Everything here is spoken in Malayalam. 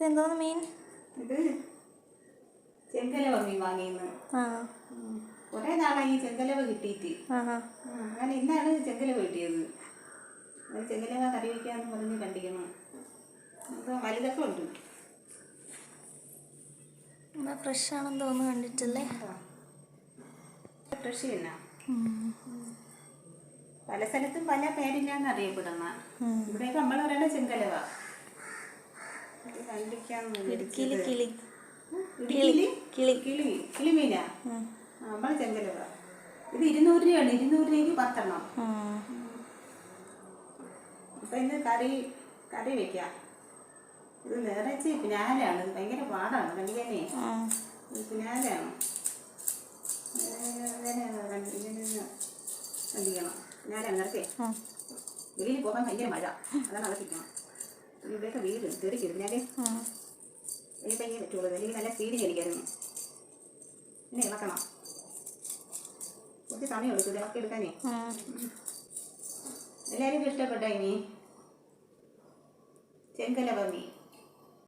ഇതെന്തോന്ന് മീൻ? ഇത് ചെങ്കലവ മീൻ വാങ്ങിയെന്ന് ആ കുറേ നാളായി ചെങ്കലവ കിട്ടിയിട്ട് അങ്ങനെ ഇന്നാണ് ചെങ്കലവ കിട്ടിയത്. ചെങ്കലവ കറി വയ്ക്കാന്ന് പറഞ്ഞ് കണ്ടിരിക്കണം അപ്പോൾ വലുതൊക്കെ ഉണ്ട്. എന്നാ ഫ്രഷ് ആണെന്ന് തോന്നുന്നു കണ്ടിട്ടല്ലേ? ഫ്രഷ് തന്നെ. പല സ്ഥലത്തും പല പേരില്ലാന്ന് അറിയപ്പെടുന്ന. ഇവിടെയൊക്കെ നമ്മൾ പറയുന്ന ചെങ്കലവ. ഇത് കണ്ടിരിക്കാന്ന് കിളി കിളി കിളി. കിളി കിളിമീനാ നമ്മൾ ചെങ്കലവ ഇത് ഇരുന്നൂറ് രൂപയാണ് ഇരുന്നൂറ് രൂപയ്ക്ക് പത്തെണ്ണം അപ്പം ഇന്ന് കറി കറി വെക്കാം. ഇത് നിറച്ച് പിന്നാലാണ് ഇത് ഭയങ്കര പാടാണ് കണ്ടിക്കാനേ പിന്നാലാണ് കണ്ടിക്കണം പിന്നാലാണ് നിറക്കേ വെളിയിൽ പോകാൻ ഭയങ്കര മഴ അതാണ് അകത്തിക്കണം പറ്റുള്ളൂ. വെളിയിൽ നല്ല സ്പീഡിൽ എനിക്കായിരുന്നു. പിന്നെ ഇളക്കണം. കുറച്ച് സമയം എടുക്കും ഇളക്കി എടുക്കാനേ. ഇഷ്ടപ്പെട്ടോ ഇനി? ചെങ്കല മീൻ